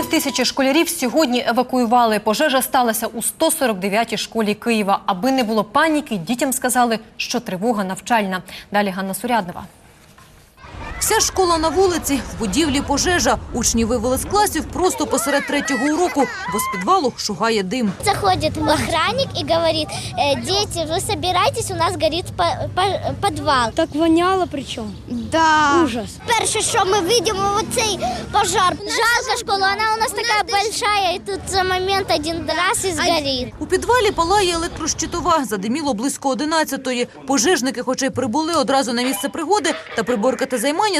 Півтисячі школярів сьогодні евакуювали. Пожежа сталася у 149-й школі Києва. Аби не було паніки, дітям сказали, що тривога навчальна. Далі Ганна Суряднова. Вся школа на вулиці, в будівлі пожежа. Учні вивели з класів просто посеред третього уроку, бо з підвалу шугає дим. Заходит охранник и говорит, «Э, дети, вы собирайтесь, у нас горит по- по- Так воняло причому. Да. Ужас. Перше, що ми бачимо, оцей пожар. Жалко школу, вона у нас така большая, і тут за момент один раз і згорить. У підвалі палає електрощитова. Задиміло близько одинадцятої. Пожежники, хоча й прибули одразу на місце пригоди, та приборкати займання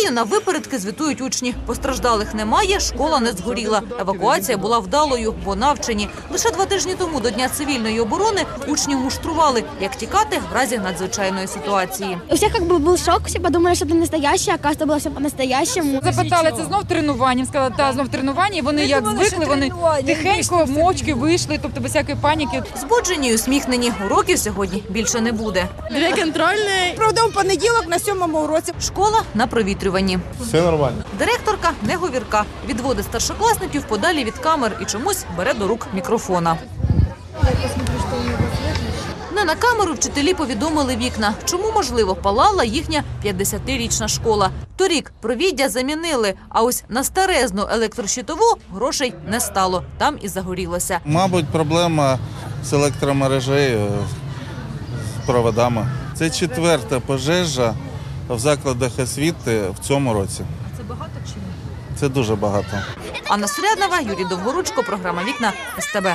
подію на випередки звітують учні. Постраждалих немає, школа не згоріла. Евакуація була вдалою, бо навчені. Лише два тижні тому до Дня цивільної оборони учнів муштрували, як тікати в разі надзвичайної ситуації. У всех как бы был шок, все подумали, что это настоящее, а оказывается было все по-настоящему. Запитали, це знов тренування. Сказали, та знов тренування. І Вони як звикли, вони тихенько, мовчки вийшли, тобто без всякої паніки. Збуджені й усміхнені. Уроків сьогодні більше не буде. Дві контрольні. Правда, в понеділок на сьомому уроці. Школа на провітрюванні. Все нормально. Директорка не говірка. Відводить старшокласників подалі від камер і чомусь бере до рук мікрофона. Не на камеру вчителі повідомили вікна, чому можливо палала їхня 50-річна школа. Торік провіддя замінили, а ось на старезну електрощитову грошей не стало. Там і загорілося. Мабуть, проблема з електромережею, з проводами. Це четверта пожежа в закладах освіти в цьому році. Це багато чи ні? Це дуже багато. Анна Сурянова, Юрій Довгоручко, програма Вікна СТБ.